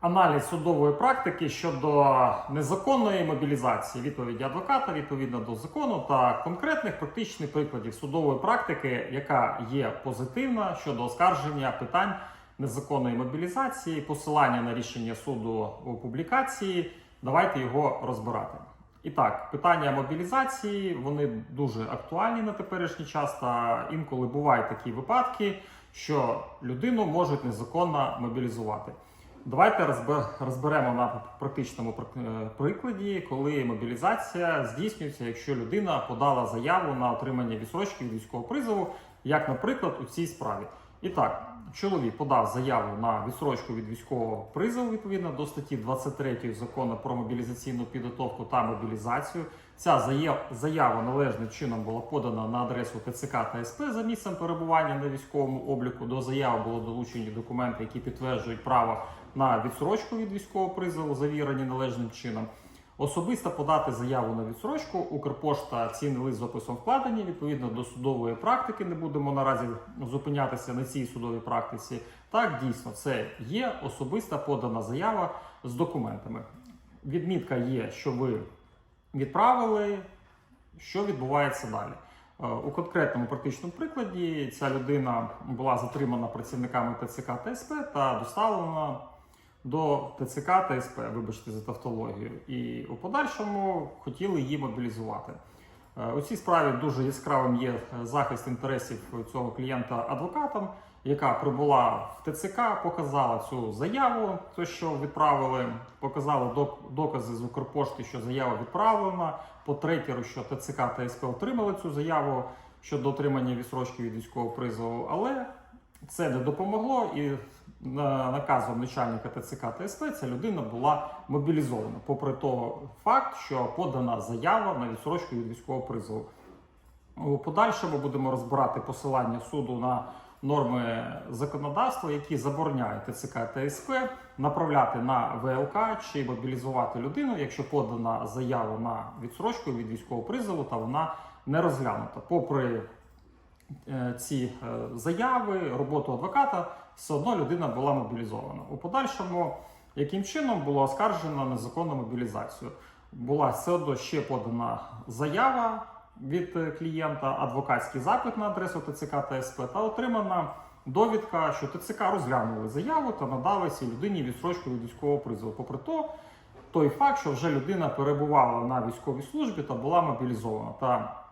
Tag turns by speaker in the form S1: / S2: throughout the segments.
S1: Аналіз судової практики щодо незаконної мобілізації відповіді адвоката відповідно до закону та конкретних практичних прикладів судової практики, яка є позитивна щодо оскарження питань незаконної мобілізації, посилання на рішення суду у публікації. Давайте його розбирати. І так, питання мобілізації вони дуже актуальні на теперішній час. Та інколи бувають такі випадки, що людину можуть незаконно мобілізувати. Давайте розбе- розберемо на практичному е, прикладі, коли мобілізація здійснюється, якщо людина подала заяву на отримання відсрочки від військового призову, як, наприклад, у цій справі. І так, чоловік подав заяву на відсрочку від військового призову відповідно до статті 23 закону про мобілізаційну підготовку та мобілізацію. Ця заяв- заява належним чином була подана на адресу ТЦК та СП за місцем перебування на військовому обліку. До заяви було долучені документи, які підтверджують право на відсрочку від військового призову, завірені належним чином. Особисто подати заяву на відсрочку Укрпошта цінний лист з описом вкладені відповідно до судової практики. Не будемо наразі зупинятися на цій судовій практиці. Так, дійсно, це є особиста подана заява з документами. Відмітка є, що ви відправили, що відбувається далі. Е, У конкретному практичному прикладі ця людина була затримана працівниками ТЦК та СП та доставлена до ТЦК та СП, вибачте за тавтологію, і у подальшому хотіли її мобілізувати. Е, У цій справі дуже яскравим є е, захист інтересів цього клієнта адвокатом, яка прибула в ТЦК, показала цю заяву, то що відправили, показала докази з Укрпошти, що заява відправлена. По третєру, що ТЦК та СП отримали цю заяву щодо отримання відсрочки від військового призову, але це не допомогло, і наказом начальника ТЦК та СП ця людина була мобілізована, попри того факт, що подана заява на відсрочку від військового призову. У подальшому будемо розбирати посилання суду на норми законодавства, які забороняють ТЦК та СП направляти на ВЛК чи мобілізувати людину, якщо подана заява на відсрочку від військового призову та вона не розглянута. Попри ці е, заяви, роботу адвоката, все одно людина була мобілізована. У подальшому, яким чином було оскаржено незаконну мобілізацію? Була все одно ще подана заява від е, клієнта, адвокатський запит на адресу ТЦК та СП та отримана довідка, що ТЦК розглянули заяву та надали цій людині відстрочку від військового призову. Попри то, той факт, що вже людина перебувала на військовій службі та була мобілізована та е,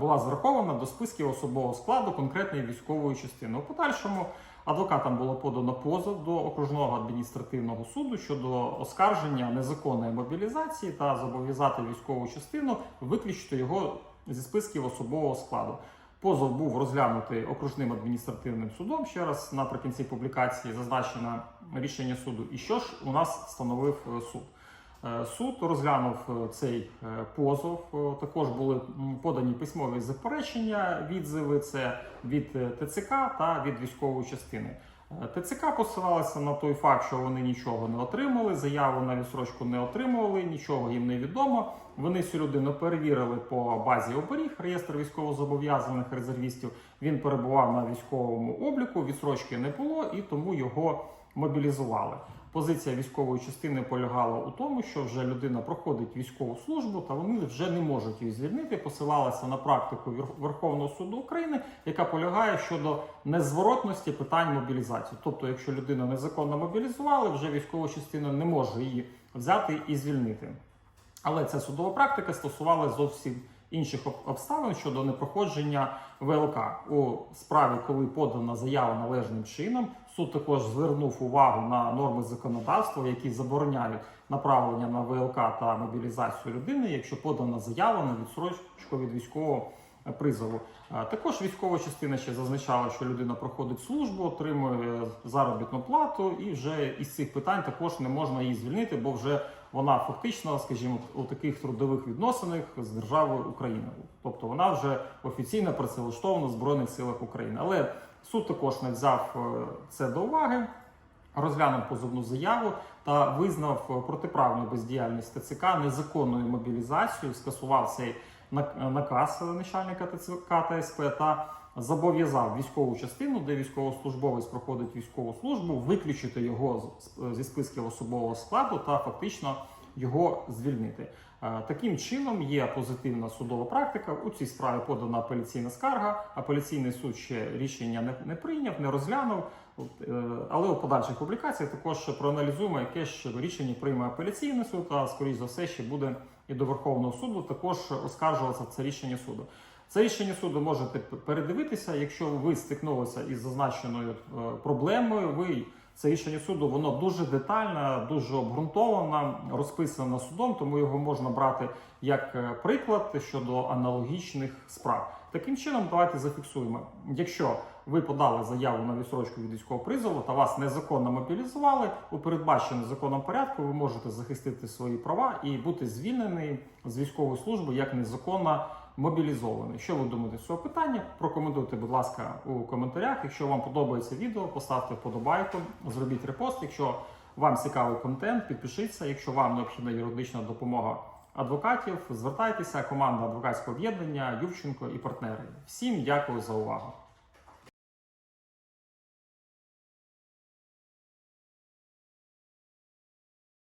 S1: була зарахована до списків особового складу конкретної військової частини. У подальшому адвокатам було подано позов до окружного адміністративного суду щодо оскарження незаконної мобілізації та зобов'язати військову частину виключити його зі списків особового складу. Позов був розглянутий окружним адміністративним судом. Ще раз наприкінці публікації зазначено рішення суду. І що ж у нас встановив е, суд? Е, Суд розглянув е, цей е, позов. Також були подані письмові заперечення, відзиви це від ТЦК та від військової частини. ТЦК посилалася на той факт, що вони нічого не отримали, заяву на відсрочку не отримували, нічого їм не відомо. Вони цю людину перевірили по базі оберіг, реєстр військовозобов'язаних резервістів. Він перебував на військовому обліку, відсрочки не було і тому його мобілізували. Позиція військової частини полягала у тому, що вже людина проходить військову службу, та вони вже не можуть її звільнити. Посилалася на практику Вер- Верховного суду України, яка полягає щодо незворотності питань мобілізації. Тобто, якщо людину незаконно мобілізували, вже військова частина не може її взяти і звільнити. Але ця судова практика стосувалася зовсім інших обставин щодо непроходження ВЛК у справі, коли подана заява належним чином. Суд також звернув увагу на норми законодавства, які забороняють направлення на ВЛК та мобілізацію людини, якщо подана заява на відсрочку від військового призову. Е, Також військова частина ще зазначала, що людина проходить службу, отримує заробітну плату, і вже із цих питань також не можна її звільнити, бо вже вона фактично, скажімо, у таких трудових відносинах з державою Україна. Тобто вона вже офіційно працевлаштована в Збройних силах України. Але суд також не взяв е, це до уваги. Розглянув позовну заяву та визнав е, протиправну бездіяльність ТЦК незаконною мобілізацією, скасував цей наказ начальника ТЦК та та зобов'язав військову частину, де військовослужбовець проходить військову службу, виключити його зі списків особового складу та фактично його звільнити. Е, Таким чином є позитивна судова практика. У цій справі подана апеляційна скарга. Апеляційний суд ще рішення не, не прийняв, не розглянув. Е, Але у подальших публікаціях також проаналізуємо, яке ж рішення прийме апеляційний суд, а скоріш за все ще буде і до Верховного суду також оскаржуватися це рішення суду. Це рішення суду можете передивитися, якщо ви стикнулися із зазначеною е, проблемою. Ви це рішення суду воно дуже детально, дуже обґрунтовано, розписано судом, тому його можна брати як е, приклад щодо аналогічних справ. Таким чином, давайте зафіксуємо. Якщо ви подали заяву на відсрочку від військового призову та вас незаконно мобілізували у передбаченому законом порядку, ви можете захистити свої права і бути звільнений з військової служби як незаконно мобілізований. Що ви думаєте з цього питання? Прокоментуйте, будь ласка, у коментарях. Якщо вам подобається відео, поставте вподобайку, зробіть репост. Якщо вам цікавий контент, підпишіться. Якщо вам необхідна юридична допомога адвокатів, звертайтеся. Команда адвокатського об'єднання Ювченко і партнери. Всім дякую за увагу.